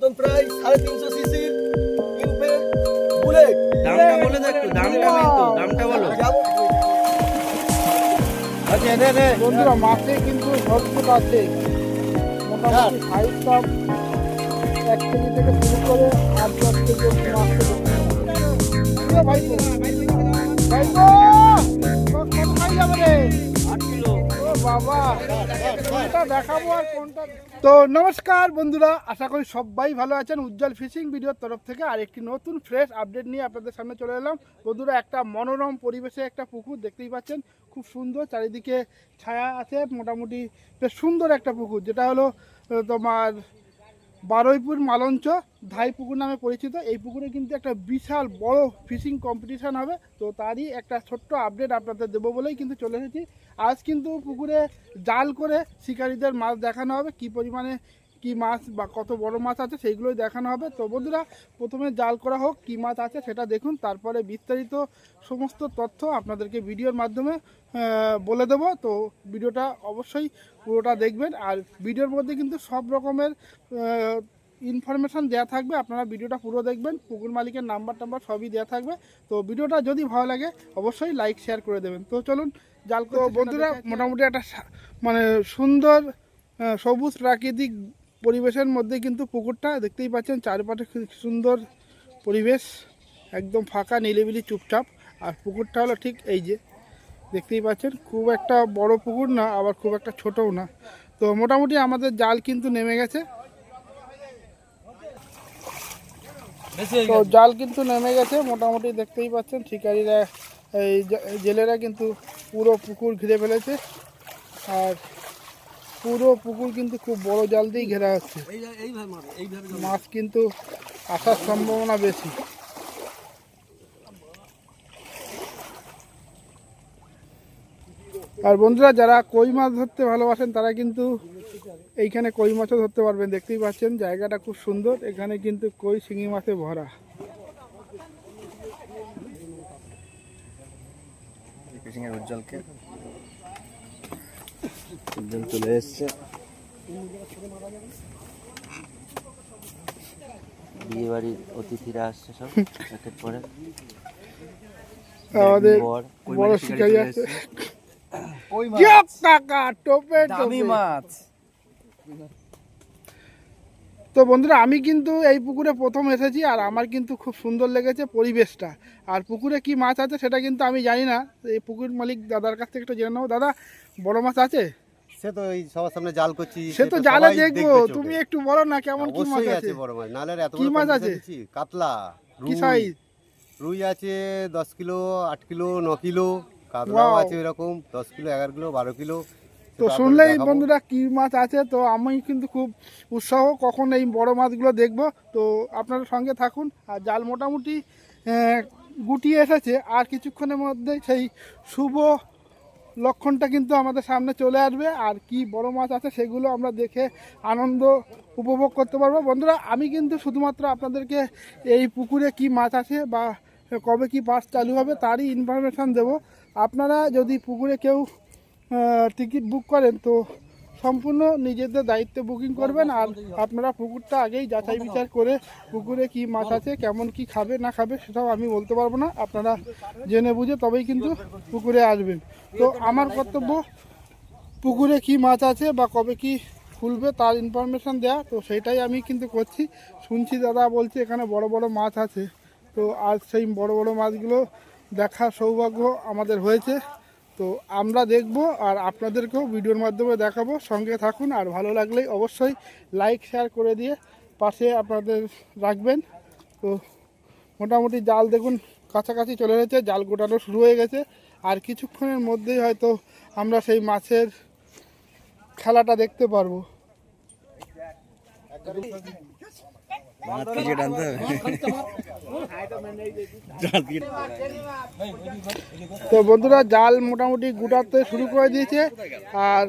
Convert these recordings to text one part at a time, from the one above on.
নতুন প্রায় সাড়ে তিনশো সিসির বুলেট দামটা বলে দাও দামটা কিন্তু দামটা বলো বন্ধুরা মাছে কিন্তু ভরপুর আছে মোটামুটি সাইজ সব এক কেজি থেকে শুরু করে আট দশ কেজি মাছ পাবো। ভাই বাবা। তো নমস্কার বন্ধুরা, আশা করি সবাই ভালো আছেন। উজ্জ্বল ফিশিং ভিডিওর তরফ থেকে আর একটি নতুন ফ্রেশ আপডেট নিয়ে আপনাদের সামনে চলে এলাম। বন্ধুরা, একটা মনোরম পরিবেশে একটা পুকুর দেখতেই পাচ্ছেন। খুব সুন্দর, চারিদিকে ছায়া আছে, মোটামুটি বেশ সুন্দর একটা পুকুর, যেটা হলো তোমার বারুইপুর মালঞ্চ ধাই পুকুর নামে পরিচিত। এই পুকুরে কিন্তু একটা বিশাল বড় ফিশিং কম্পিটিশান হবে। তো তারই একটা ছোট্ট আপডেট আপনাদের দেবো বলেই কিন্তু চলে এসেছি। আজ কিন্তু পুকুরে জাল করে শিকারীদের মাছ দেখানো হবে। কি পরিমাণে কি মাছ বা কত বড় মাছ আছে সেইগুলোই দেখানো হবে। তো বন্ধুরা প্রথমে জাল করা হোক কি মাছ আছে সেটা দেখুন তারপরে বিস্তারিত সমস্ত তথ্য আপনাদেরকে ভিডিওর মাধ্যমে বলে দেবো। তো ভিডিওটা অবশ্যই পুরোটা দেখবেন আর ভিডিওর মধ্যে কিন্তু সব রকমের ইনফরমেশান দেওয়া থাকবে। আপনারা ভিডিওটা পুরো দেখবেন পুকুর মালিকের নাম্বার টাম্বার সবই দেওয়া থাকবে। তো ভিডিওটা যদি ভালো লাগে অবশ্যই লাইক শেয়ার করে দেবেন। তো চলুন জাল বন্ধুরা মোটামুটি একটা মানে সুন্দর সবুজ প্রাকৃতিক পরিবেশের মধ্যে কিন্তু পুকুরটা দেখতেই পাচ্ছেন চারপাশে খুব সুন্দর পরিবেশ একদম ফাঁকা নিলিবিলি চুপচাপ। আর পুকুরটা হলো ঠিক এই যে দেখতেই পাচ্ছেন খুব একটা বড় পুকুর না আবার খুব একটা ছোটও না। তো মোটামুটি আমাদের জাল কিন্তু নেমে গেছে। তো জাল কিন্তু নেমে গেছে মোটামুটি দেখতেই পাচ্ছেন শিকারীরা এই জেলেরা কিন্তু পুরো পুকুর ঘিরে ফেলেছে। আর পুরো পুকুর কিন্তু খুব বড় জাল দিয়েই ঘেরা হচ্ছে মাছ কিন্তু আসার সম্ভাবনা বেশি। আর বন্ধুরা যারা কই মাছ ধরতে ভালোবাসেন তারা কিন্তু এইখানে কই মাছও ধরতে পারবেন। দেখতেই পাচ্ছেন জায়গাটা খুব সুন্দর। এখানে কিন্তু কই শিঙি মাছে ভরা। উজ্জ্বলকে চলে এসছে। বিয়ে বাড়ির অতিথিরা আসছে সব একের পরে আমাদের বর, বড় মাছ শিকারি আছে এসছে। ইয়ক কাকা টোপে টোপে। মাছ। তো বন্ধুরা আমি কিন্তু এই পুকুরে প্রথম এসেছি আর আমার কিন্তু খুব সুন্দর লেগেছে পরিবেশটা। আর পুকুরে কি মাছ আছে সেটা কিন্তু আমি জানি না। এই পুকুর মালিক দাদার কাছ থেকে একটু জেনে নেব। দাদা বড় মাছ আছে? সে তো এই সবার সামনে জাল করছি সে তো তো জালে দেখব তুমি একটু বলো না কেমন কি মাছ আছে বড় মাছ নালে এত বড় মাছ আছে? কাতলা কি রুই সাইজ রুই আছে দশ কিলো আট কিলো কিলো কাতলাও আছে এরকম দশ কিলো এগারো কিলো বারো কিলো। তো শুনলেই। বন্ধুরা কি মাছ আছে তো আমি কিন্তু খুব উৎসাহ কখন এই বড় মাছগুলো দেখব। তো আপনারা সঙ্গে থাকুন আর জাল মোটামুটি গুটিয়ে এসেছে আর কিছুক্ষণের মধ্যে সেই শুভ লক্ষণটা কিন্তু আমাদের সামনে চলে আসবে। আর কি বড় মাছ আছে সেগুলো আমরা দেখে আনন্দ উপভোগ করতে পারব। বন্ধুরা, আমি কিন্তু শুধুমাত্র আপনাদেরকে এই পুকুরে কি মাছ আছে বা কবে কি পাস চালু হবে তারই ইনফরমেশান দেব। আপনারা যদি পুকুরে কেউ টিকিট বুক করেন তো সম্পূর্ণ নিজেদের দায়িত্বে বুকিং করবেন আর আপনারা পুকুরটা আগেই যাচাই বিচার করে পুকুরে কি মাছ আছে, কেমন কি খাবে, না খাবে সেটাও আমি বলতে পারব না। আপনারা জেনে বুঝে তবেই কিন্তু পুকুরে আসবেন। তো আমার কর্তব্য, পুকুরে কি মাছ আছে বা কবে কি খুলবে তার ইনফরমেশন দেয়া। তো সেটাই আমি কিন্তু করছি। শুনছি দাদা বলছে এখানে বড় বড় মাছ আছে। তো আজ সেই বড় বড় মাছগুলো দেখার সৌভাগ্য আমাদের হয়েছে। তো আমরা দেখব আর আপনাদেরকেও ভিডিওর মাধ্যমে দেখাবো। সঙ্গে থাকুন আর ভালো লাগলেই অবশ্যই লাইক শেয়ার করে দিয়ে পাশে আপনাদের রাখবেন। তো মোটামুটি জাল দেখুন কাছাকাছি চলে এসেছে, জাল গোটানো শুরু হয়ে গেছে। আর কিছুক্ষণের মধ্যেই হয়তো আমরা সেই মাছের খেলাটা দেখতে পারব। তো বন্ধুরা, জাল মোটামুটি গুটাতে শুরু করে দিয়েছে, আর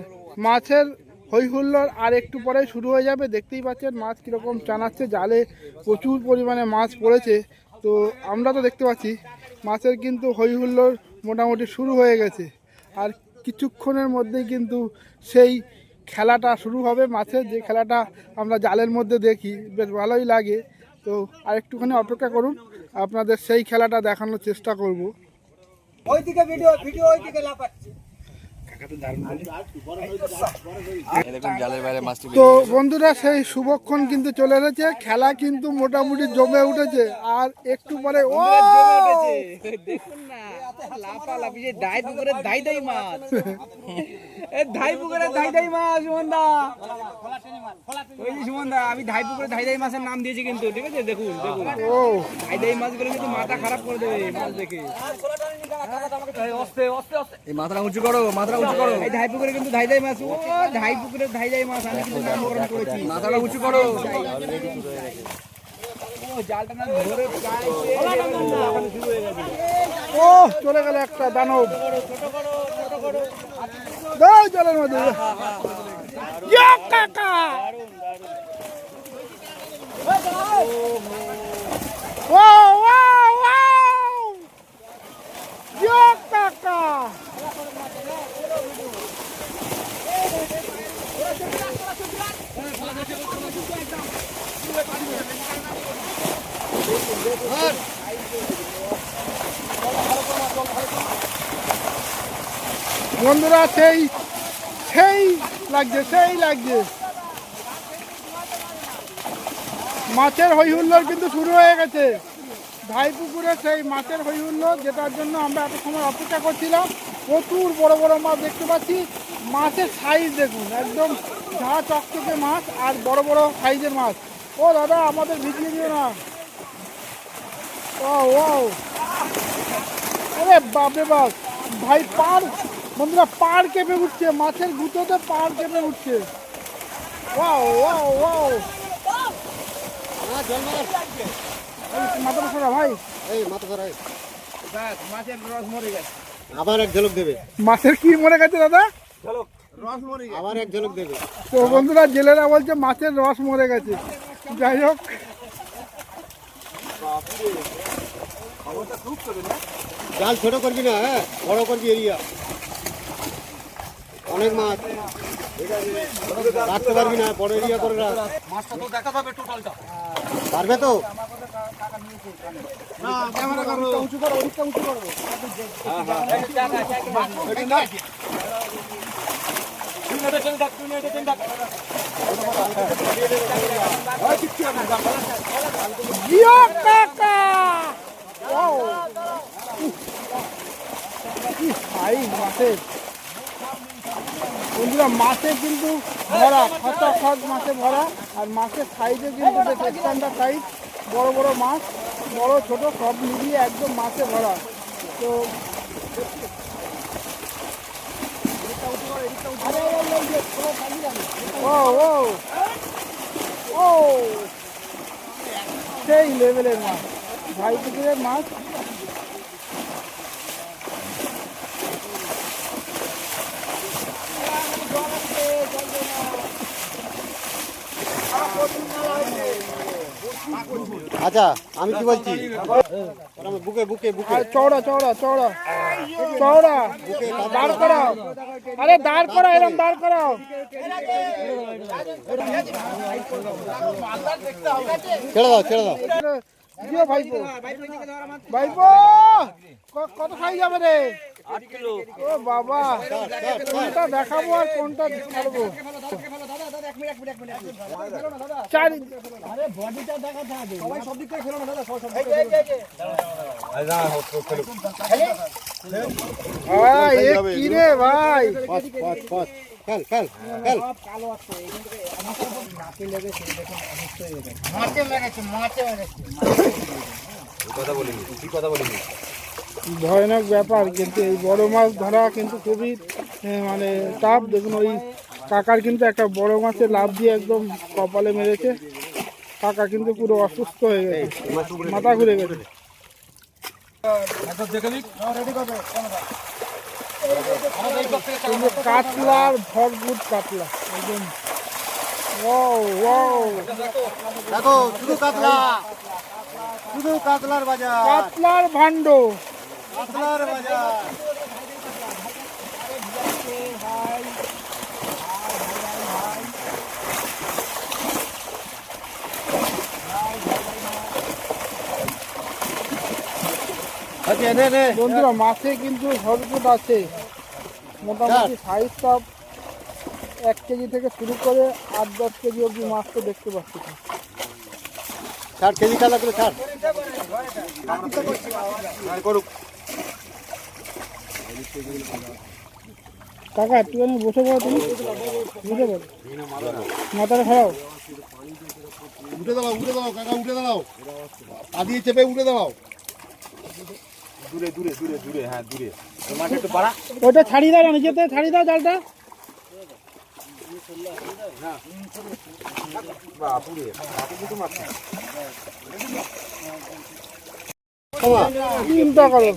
মাছের হই হুল্লোড় আর একটু পরে শুরু হয়ে যাবে। দেখতেই পাচ্ছেন, মাছ কীরকম টানাচ্ছে জালে প্রচুর পরিমাণে মাছ পড়েছে। তো আমরা তো দেখতে পাচ্ছি, মাছের কিন্তু হই হুল্লোড় মোটামুটি শুরু হয়ে গেছে। আর কিছুক্ষণের মধ্যেই কিন্তু সেই খেলাটা শুরু হবে মাছের যে খেলাটা আমরা জালের মধ্যে দেখি বেশ ভালোই লাগে। তো আর একটুখানি অপেক্ষা করুন আপনাদের সেই খেলাটা দেখানোর চেষ্টা করব। ওইদিকে ভিডিও ভিডিও ওইদিকে তো বন্ধুরা সেই শুভক্ষণ কিন্তু চলে এসেছে। খেলা কিন্তু মোটামুটি জমে উঠেছে। আর একটু পরে ও! দেখুন না। লাফালাফি যে ডাই পুকুরে দাই দাই মাছ। এ ধাই পুকুরে ধাই দাই মাছ সুমনদা। ওই যে সুমনদা আমি ধাই পুকুরে ধাই দাই মাছের নাম দিয়েছি কিন্তু ঠিক আছে? দেখুন দেখুন। ও ধাই দাই মাছগুলো কিন্তু মাথা খারাপ করে দেবে মাছ দেখে। এই মাথাটা উঁচু করো মাথাটা উঁচু করো। এই ধাই পুকুরে কিন্তু ধাই দাই মাছ। ও ধাই পুকুরে ধাই দাই মাছ আমি কিন্তু নামকরণ করেছি। মাথাটা উঁচু করো। ও জালটা না ধরে প্রায় শুরু হয়ে গেছে। ও চলে গেল একটা দানব। জলের মধ্যে। কাকা। ও কাকা। বন্ধুরা, সেই সেই লাগছে সেই লাগছে। মাছের হই হুল্লোড় কিন্তু শুরু হয়ে গেছে। ভাই পুকুরে সেই মাছের হই হুল্লোড় যেটার জন্য আমরা এত সময় অপেক্ষা করছিলাম। প্রচুর বড় বড় মাছ দেখতে পাচ্ছি। মাছের সাইজ দেখুন, একদম ঝা চকচকে মাছ আর বড় বড় সাইজের মাছ। ও দাদা, আমাদের ভিজিয়ে দিও না। ও ও আরে বাপরে বাপ ভাই পার বন্ধুরা পার কেঁপে উঠছে মাছের গুঁতোতে পার কেঁপে উঠছে। Wow wow wow. সরা ভাই। এই মাথা ধরাই মাছের রস মরে গেছে। আবার এক ঝলক দেবে। মাছের কি মরে গেছে দাদা? আবার এক ঝলক দেবে। তো বন্ধুরা জেলেরা বলছে মাছের রস মরে গেছে। যাই হোক। জাল ছোট করবি না হ্যাঁ? বড় করবি এরিয়া। অনেক মাছ। রাখতে পারবি না বড় এরিয়া করে রাখ। মাছটা তো দেখা যাবে টোটালটা পারবে তো? উঁচু করো উঁচু করো। তুই নেটে টেনে ডাক তুই নেটে টেনে ডাক জিও কাকা ওয়াও কি সাইজ মাছের বন্ধুরা মাছে কিন্তু ভরা খত খত মাছে ভরা, আর মাছের সাইজে কিন্তু বেশ সাইজ বড় বড় মাছ বড় ছোট সব মিলিয়ে একদম মাছে ভরা। তো ও ও ও, সেই লেভেলের মাছ ভাই পুকুরের মাছ আচ্ছা আমি কি বলছি? বুকে বুকে বুকে। চওড়া চওড়া চওড়া। চওড়া। দাঁড় করাও। আরে দাঁড় করাও এরকম দাঁড় করাও। ছেড়ে দাও ছেড়ে দাও। দিও ভাইপো। ভাইপো! কত খাই যাবে রে? ও বাবা। কোনটা দেখাবো আর কোনটা ছাড়বো? ভাই এ কি খেল খেল ভয়ানক ব্যাপার কিন্তু এই বড় মাছ ধরা কিন্তু খুবই মানে টাফ। দেখুন ওই কাকার কিন্তু একটা বড় মাছে লাভ দিয়ে একদম কপালে মেরেছে। কাকা কিন্তু পুরো অসুস্থ হয়ে গেছে। মাথা ঘুরে গেছে। কাতলার ভরপুর কাতলা একদম। ও ও দেখো শুধু কাতলা। শুধু কাতলার বাজার। কাতলার ভাণ্ড কাতলার বাজার। বন্ধুরা মাছে কিন্তু হটপট আছে। মোটামুটি সাইজটা এক কেজি থেকে শুরু করে আট দশ কেজি অবধি মাছ তো দেখতে পাচ্ছি। ছাড় কেজি কালা করে ছাড় কাকা একটু আমি বসে পড়ো তুমি। বুঝে পড়ো মাথাটা খারাপ উঠে দাও উঠে দাও কাকা উঠে দাও আদিয়ে চেপে উঠে দাও ওটা ছাড়িয়ে দাও ছাড়িয়ে দাও জালটা। চিন্তা করো।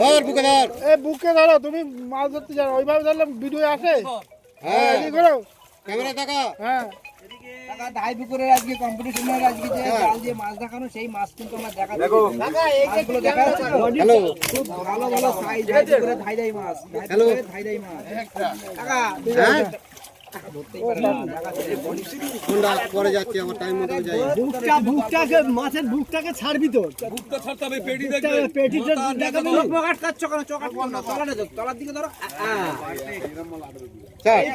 ধর বুকে ধর। এ বুকে ধরো তুমি মাছ ধরতে জানো ওইভাবে ধরলে ভিডিও আসে। হ্যাঁ। ক্যামেরা দেখা হ্যাঁ। হ্যাঁ। পারে যাচ্ছে। আমার টাইম মতো যাই। মাছের বুকটাকে ছাড়বি তো? বুকটা ছাড়তে হবে পেটি দেখবে। পেটিটা দেখাবি চোখ মোকাট কাচ্ছ কেন? চোখ না তলাটা ধর, তলার দিকে ধরো। আ, আ।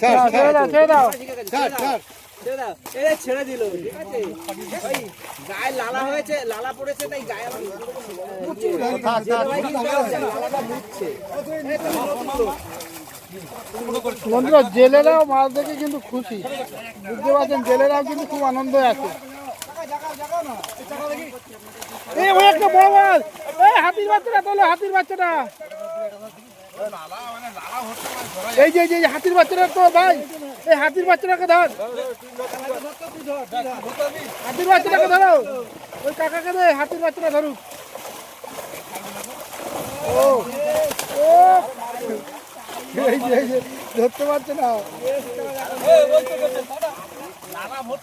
ছাড় ছাড় দাও ছেড়ে দাও। ঠিক আছে, ছাড়। ছাড় ছেড়ে দাও। এ ছেড়ে দিল ঠিক আছে? ওই গায়ে লালা হয়েছে লালা পড়েছে তাই গায়ে বন্ধুরা জেলেরাও মাছ দেখে কিন্তু খুশি। বুঝতে পারছেন জেলেরাও কিন্তু খুব আনন্দ আছে। একটা বড় মাছ। এই হাতির বাচ্চাটা তোলো হাতির বাচ্চাটা। এই যে, এই হাতির বাচ্চাটা তো ভাই, এই হাতির বাচ্চাটাকে ধর। হাতির বাচ্চাটাকে ধরো। ওই কাকাকে দে, হাতির বাচ্চাটা ধরুক। ও ও। ধরতে পারছে না।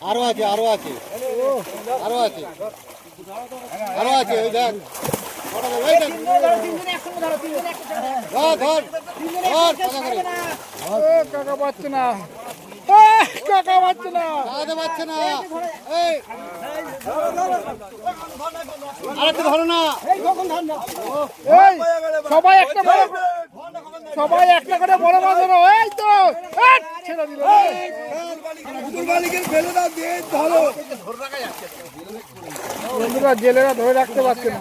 আরও আছে আরও আছে। আরও আছে। আরও আছে দেখ। পাচ্ছে না সবাই একটা সবাই একটা করে বড় মাছ ধরো এই তো জেলেরা ধরে রাখতে পারছে না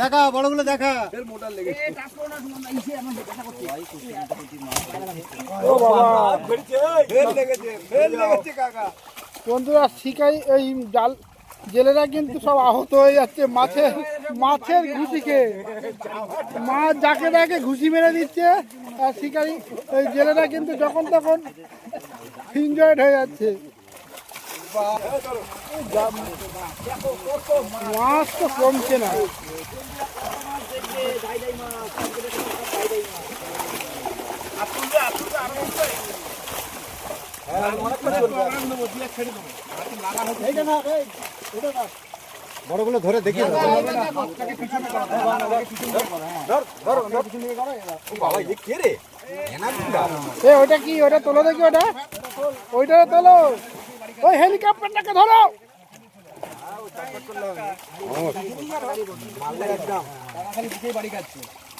দেখা বড়গুলো দেখা। ও বাবা বন্ধুরা শিকারি এই জাল জেলেরা কিন্তু সব আহত হয়ে যাচ্ছে। মাছের মাছের ঘুষিকে। মাছ যাকে তাকে ঘুষি মেরে দিচ্ছে। আর শিকারি ওই জেলেরা কিন্তু যখন তখন ইনজয়েড হয়ে যাচ্ছে। মাছ তো কমছে না। বড়গুলো ধরে দেখি ওটা কি ওটা তোলো দেখি ওটা ওইটা তোলো। ওই হেলিকপ্টারটাকে ধরো।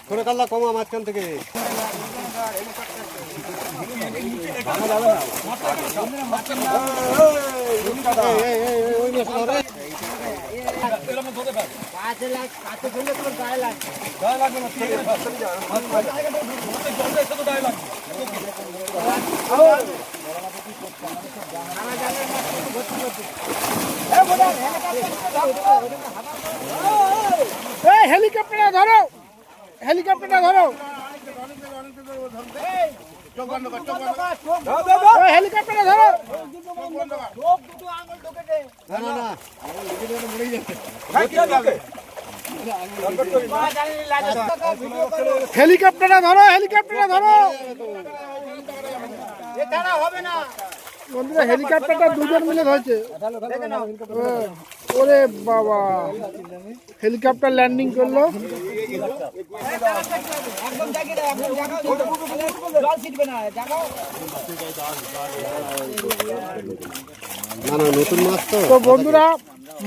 করে কাল্লা কমা মাঝখান থেকে এই, এই, ওই মাছ ধরে। হেলিকপ্টারটা ধরো। হেলিকপ্টারটা ধরো হেলিকপ্টারটা ধরো। না। বন্ধুরা হেলিকপ্টারটা দুজন মিলে ধরেছে। হ্যাঁ। ওরে বাবা। হেলিকপ্টার ল্যান্ডিং করল। তো বন্ধুরা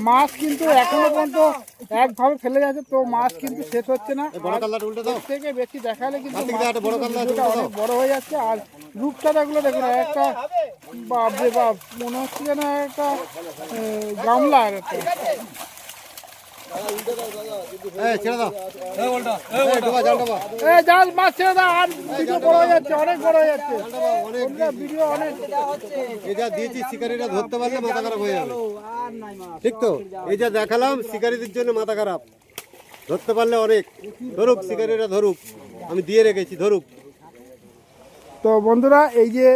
মাছ কিন্তু এখনও পর্যন্ত একভাবে ফেলে যাচ্ছে তো মাছ কিন্তু শেষ হচ্ছে না। থেকে বেশি দেখালে কিন্তু বড়। অনেক হয়ে যাচ্ছে। আর রূপচাঁদা গুলো দেখুন একটা বাপ রে বাপ মনে হচ্ছে যেন একটা গামলা আর একটা এই ছেড়ে দাও এই ডোবা জাল ডোবা এ জাল মাছ ছেড়ে দাও আর ভিডিও বড় হয়ে যাচ্ছে অনেক বড় হয়ে যাচ্ছে। অনেক। ভিডিও অনেক এই যা দিয়েছি শিকারীরা ধরতে পারলে মাথা খারাপ হয়ে যাবে। ঠিক তো? এই যা দেখালাম শিকারীদের জন্য মাথা খারাপ। ধরতে পারলে অনেক। ধরুক শিকারীরা ধরুক। আমি দিয়ে রেখেছি ধরুক। তো বন্ধুরা এই যে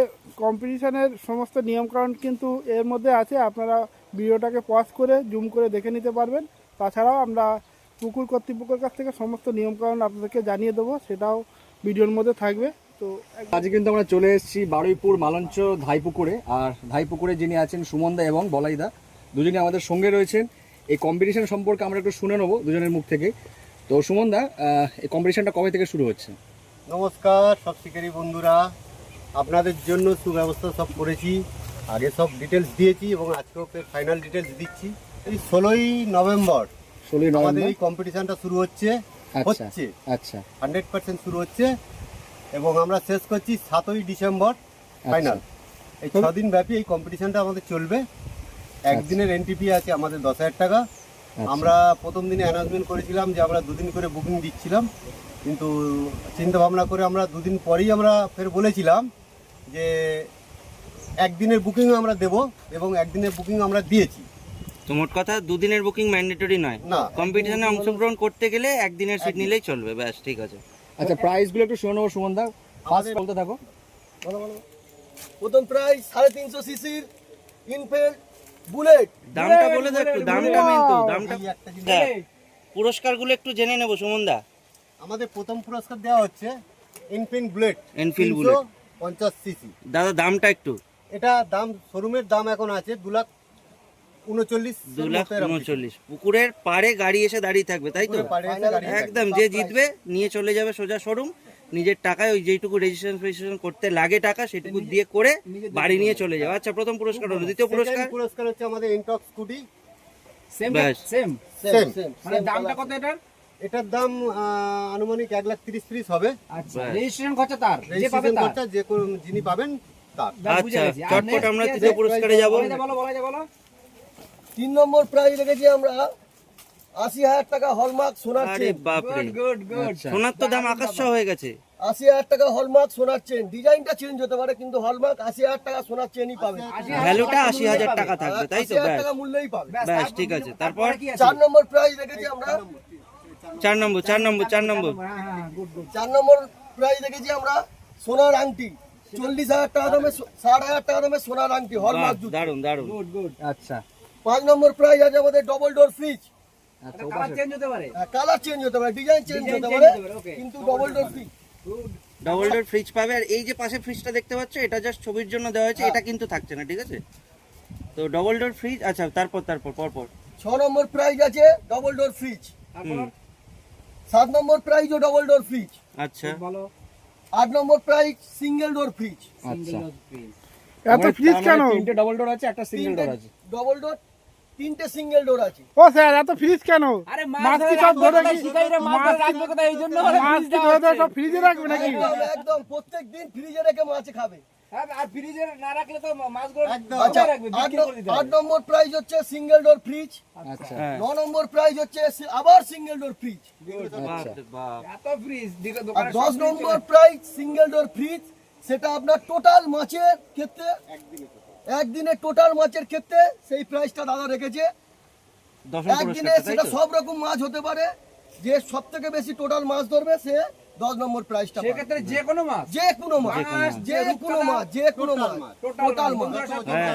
কম্পিটিশনের সমস্ত নিয়মকানুন কিন্তু এর মধ্যে আছে। আপনারা ভিডিওটাকে পজ করে জুম করে দেখে নিতে পারবেন। তাছাড়াও আমরা পুকুর কর্তৃপক্ষের কাছ থেকে সমস্ত নিয়মকানুন আপনাদেরকে জানিয়ে দেবো সেটাও ভিডিওর মধ্যে থাকবে। তো আজকে কিন্তু আমরা চলে এসেছি বারুইপুর মালঞ্চ ধাইপুকুরে আর ধাইপুকুরে যিনি আছেন সুমনদা এবং বলাইদা দুজনে আমাদের সঙ্গে রয়েছেন। এই কম্পিটিশন সম্পর্কে আমরা একটু শুনে নেব দুজনের মুখ থেকে। তো সুমনদা এই কম্পিটিশনটা কবে থেকে শুরু হচ্ছে? নমস্কার সব শিকারী বন্ধুরা। আপনাদের জন্য সুব্যবস্থা সব করেছি আগে সব ডিটেলস দিয়েছি এবং আজকেও ফাইনাল ডিটেলস দিচ্ছি। এই ষোলোই নভেম্বর ষোলোই আমাদের নভেম্বর? এই কম্পিটিশনটা শুরু হচ্ছে। আচ্ছা হচ্ছে। আচ্ছা। হান্ড্রেড পার্সেন্ট শুরু হচ্ছে এবং আমরা শেষ করছি সাতই ডিসেম্বর ফাইনাল এই ছদিন ব্যাপী এই কম্পিটিশনটা আমাদের চলবে। একদিনের এনটিপি আছে আমাদের দশ হাজার টাকা। আমরা প্রথম দিনে অ্যানাউন্সমেন্ট করেছিলাম যে আমরা দুদিন করে বুকিং দিচ্ছিলাম। কিন্তু চিন্তা ভাবনা করে আমরা দুদিন পরেই আমরা ফের বলেছিলাম যে একদিনের বুকিং আমরা দেব এবং একদিনের বুকিং আমরা দিয়েছি। তো মোট কথা দুদিনের বুকিং ম্যান্ডেটরি নয়। না। কম্পিটিশনে অংশগ্রহণ করতে গেলে একদিনের সিট নিলেই চলবে ব্যাস ঠিক আছে। আচ্ছা প্রাইসগুলো একটু শুনে নেব সুমনদা ফার্স্ট বলতে থাকো। প্রথম প্রাইস সাড়ে তিনশো সিসির ইনফিল্ড বুলেট দামটা বলে দাও একটু দামটা মেন তো দামটা একটা জিনিস দেখ, পুরস্কারগুলো একটু জেনে নেব সুমনদা আমাদের প্রথম পুরস্কার দেওয়া হচ্ছে ইনফিন বুলেট Enfield Bullet। পঞ্চাশ সিসি দাদা দামটা একটু। এটা দাম শোরুমের দাম এখন আছে দু লাখ উনচল্লিশ দু লাখ উনচল্লিশ। পুকুরের পাড়ে গাড়ি এসে দাঁড়িয়ে থাকবে তাই তো? একদম যে জিতবে নিয়ে চলে যাবে সোজা শোরুম। নিজের টাকায় ওই যেটুকু রেজিস্ট্রেশন ফেজিস্ট্রেশন করতে লাগে টাকা সেটুকু দিয়ে করে বাড়ি নিয়ে চলে যাবে। আচ্ছা প্রথম পুরস্কার হলো। দ্বিতীয় পুরস্কার? পুরস্কার হচ্ছে আমাদের ইনটক্স স্কুটি সেম ব্যাস। সেম সেম মানে দামটা কত এটার? এটার দাম আনুমানিক এক লাখ তিরিশ তিরিশ হবে। আচ্ছা রেজিস্ট্রেশন খরচা তার? যে পাবে তার? যে যিনি পাবেন তার। আচ্ছা চটপট আমরা তৃতীয় পুরস্কারে যাব। বলো বলো বলো। তিন নম্বর প্রাইজ রেখেছি আমরা আশি হাজার টাকা হলমার্ক সোনার চেন বাপরে। গুড গুড আচ্ছা। সোনার তো দাম আকাশ হয়ে গেছে। আশি হাজার টাকা হলমার্ক সোনার চেন ডিজাইনটা চেঞ্জ হতে পারে কিন্তু হলমার্ক আশি হাজার টাকা সোনার চেনই পাবে। ভ্যালুটা আশি হাজার টাকা থাকবে তাই তো? টাকা মূল্যই পাবে। ব্যাস ঠিক আছে। তারপর? চার নম্বর প্রাইজ রেখেছি আমরা। চার নম্বর চার নম্বর চার নম্বর হ্যাঁ হ্যাঁ গুড গুড চার নম্বর প্রাইজ রেখেছি আমরা সোনার আংটি। চল্লিশ হাজার টাকা দামে ষাট হাজার টাকা দামে সোনার আংটি হলমার্ক দারুণ দারুণ গুড গুড আচ্ছা। পাঁচ নম্বর প্রাইজ আছে আমাদের ডবল ডোর ফ্রিজ আচ্ছা কালার চেঞ্জ হতে পারে? কালার চেঞ্জ হতে পারে ডিজাইন চেঞ্জ হতে পারে. কিন্তু double door fridge double door fridge পাবে আর এই যে পাশে ফ্রিজটা দেখতে পাচ্ছ এটা জাস্ট ছবির জন্য দেওয়া হয়েছে এটা কিন্তু থাকছে না ঠিক আছে? তো ডবল ডোর ফ্রিজ আচ্ছা তারপর তারপর পরপর। ছ নম্বর প্রাইজ আছে ডবল ডোর ফ্রিজ সাত নম্বর প্রাইজও ডবল ডোর ফ্রিজ আচ্ছা। বলো আট নম্বর প্রাইজ সিঙ্গেল ডোর ফ্রিজ আচ্ছা। এত ফ্রিজ কেন? তিনটে ডবল ডোর আছে একটা সিঙ্গেল ডোর আছে। ডবল ডোর তিনটে সিঙ্গেল ডোর আছে। ও স্যার এত ফ্রিজ কেন? আরে মাছ কি সব ধরে কি মাছ মাছ রাখবে কোথায়? এই জন্য মাছ কি ধরে সব ফ্রিজে রাখবে নাকি? একদম প্রত্যেক দিন ফ্রিজে রেখে মাছ খাবে। হ্যাঁ, আর ফ্রিজে না রাখলে তো মাছগুলো আচ্ছা আচ্ছা রাখবে আট বিক্রি করে দিতে আট নম্বর প্রাইজ হচ্ছে সিঙ্গেল ডোর ফ্রিজ আচ্ছা। হ্যাঁ। ন নম্বর প্রাইজ হচ্ছে আবার সিঙ্গেল ডোর ফ্রিজ এত ফ্রিজ আর দোকানে দশ নম্বর প্রাইজ সিঙ্গেল ডোর ফ্রিজ সেটা আপনার টোটাল মাছের ক্ষেত্রে একদিনে টোটাল মাছের ক্ষেত্রে সেই প্রাইসটা দাদা রেখেছে। একদিনে সেটা সব রকম মাছ হতে পারে। যে সব থেকে বেশি টোটাল মাছ ধরবে সে দশ নম্বর প্রাইসটা সেক্ষেত্রে যে কোনো মাছ। যে কোনো মাছ যে কোনো মাছ। যে কোনো মাছ টোটাল মাছ হ্যাঁ।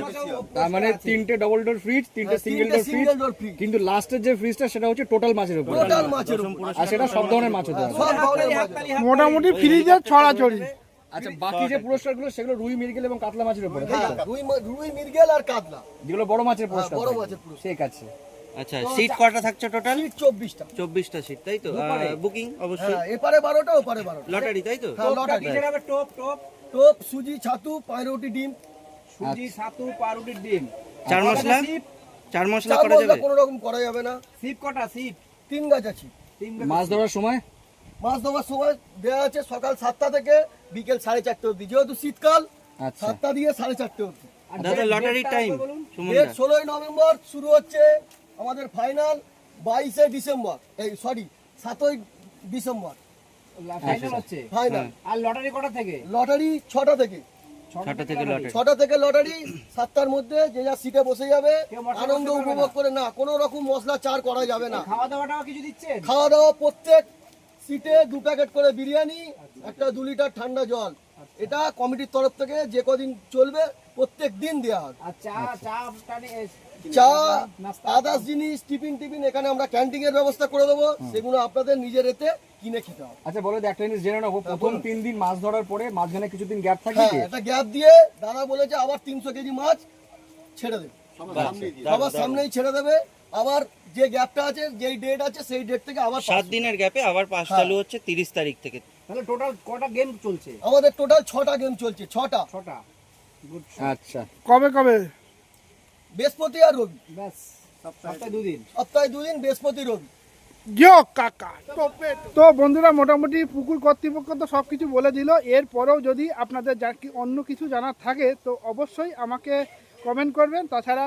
তার মানে তিনটে ডবল ডোর ফ্রিজ তিনটে সিঙ্গেল ডোর ফ্রিজ। কিন্তু লাস্টের যে ফ্রিজটা সেটা হচ্ছে টোটাল মাছের উপর। টোটাল মাছের উপর। আর সেটা সব ধরনের মাছ হতে হবে ধরনের মোটামুটি ফ্রিজের ছড়াছড়ি। আচ্ছা বাকি যে পুরস্কারগুলো সেগুলো রুই এবং কাতলা মাছের উপরে হ্যাঁ? রুই রুই মির্গেল আর কাতলা। যেগুলো বড় মাছের পুরস্কার বড় মাছের পুরস্কার। ঠিক আছে। আচ্ছা সিট কটা থাকছে টোটাল চব্বিশটা। চব্বিশটা সিট তাই তো? বুকিং অবশ্যই। হ্যাঁ এপারে বারোটা ওপারে বারোটা। লটারি তাই তো? হ্যাঁ লটারি। টোপ টোপ টোপ সুজি ছাতু পাউরুটি ডিম। সুজি ছাতু পাউরুটির ডিম। চার মশলা? চার মশলা করা যাবে? কোনো রকম করা যাবে না। সিপ কটা? সিপ তিন গাছ আছে তিন মাছ ধরার সময়? মাছ ধরার সময় দেওয়া আছে সকাল সাতটা থেকে বিকেল সাড়ে চারটে অবধি যেহেতু শীতকাল আচ্ছা। সাতটা দিয়ে সাড়ে চারটে অবধি। দাদা লটারি টাইম ষোলোই নভেম্বর শুরু হচ্ছে আমাদের ফাইনাল বাইশে ডিসেম্বর এই সরি সাতই ডিসেম্বর। ফাইনাল হচ্ছে। ফাইনাল আর লটারি কটা থেকে? লটারি ছটা থেকে। ছটা থেকে লটারি ছটা থেকে লটারি সাতটার মধ্যে যে যা সিটে বসে যাবে আনন্দ উপভোগ করে না কোনো রকম মশলা চার করা যাবে না। খাওয়া দাওয়াটাও কিছু দিচ্ছেন খাওয়া দাওয়া প্রত্যেক সিটে দু প্যাকেট করে বিরিয়ানি একটা দু লিটার ঠান্ডা জল। এটা কমিটির তরফ থেকে যে কদিন চলবে প্রত্যেক দিন দেওয়া হবে। চা চা টানি চা নাস্তা। আদার্স জিনিস টিফিন টিফিন এখানে আমরা ক্যান্টিন এর ব্যবস্থা করে দেবো। সেগুলো আপনাদের নিজের এতে কিনে খেতে হবে। আচ্ছা বলো একটা জিনিস জেনে নেব প্রথম তিন দিন মাছ ধরার পরে মাঝখানে কিছুদিন গ্যাপ থাকবে হ্যাঁ একটা গ্যাপ দিয়ে দাদা বলেছে আবার তিনশো কেজি মাছ ছেড়ে দেবে। সবার সামনেই ছেড়ে দেবে। আবার যে গ্যাপটা আছে যেই ডেট আছে সেই ডেট থেকে আবার সাত দিনের গ্যাপে আবার পাস চালু হচ্ছে তিরিশ তারিখ থেকে। তাহলে টোটাল কটা গেম চলছে? আমাদের টোটাল ছটা গেম চলছে ছটা। ছটা। আচ্ছা। কবে কবে? বৃহস্পতি আর রবি। ব্যাস সপ্তাহে দুদিন। সপ্তাহে দুদিন বৃহস্পতি রবি। জিও কাকা তো বন্ধুরা মোটামুটি পুকুর কর্তৃপক্ষ তো সব কিছু বলে দিল। এরপরেও যদি আপনাদের অন্য কিছু জানার থাকে তো অবশ্যই আমাকে কমেন্ট করবেন। তাছাড়া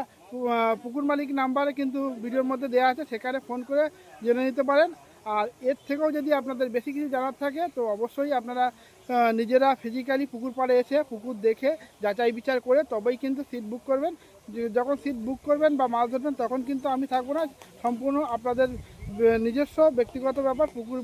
পুকুর মালিক নাম্বারে কিন্তু ভিডিওর মধ্যে দেওয়া আছে, সেখানে ফোন করে জেনে নিতে পারেন। আর এর থেকেও যদি আপনাদের বেশি কিছু জানার থাকে, তো অবশ্যই আপনারা নিজেরা ফিজিক্যালি পুকুর পাড়ে এসে পুকুর দেখে যাচাই বিচার করে তবেই কিন্তু সিট বুক করবেন। যখন সিট বুক করবেন বা মাছ ধরবেন, তখন কিন্তু আমি থাকব না। সম্পূর্ণ আপনাদের নিজস্ব ব্যক্তিগত ব্যাপার, পুকুর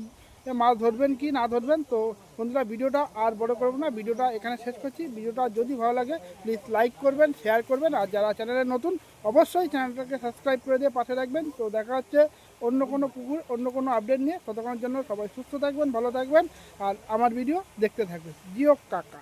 মাছ ধরবেন কি না ধরবেন, তো বন্ধুরা ভিডিওটা আর বড় করব না, ভিডিওটা এখানে শেষ করছি। ভিডিওটা যদি ভালো লাগে প্লিজ লাইক করবেন শেয়ার করবেন, আর যারা চ্যানেলে নতুন, অবশ্যই চ্যানেলটাকে সাবস্ক্রাইব করে দিয়ে পাশে রাখবেন তো দেখা হচ্ছে অন্য কোনো পুকুর, অন্য কোনো আপডেট নিয়ে। ততক্ষণের জন্য সবাই সুস্থ থাকবেন, ভালো থাকবেন, আর আমার ভিডিও দেখতে থাকবেন। জিও কাকা।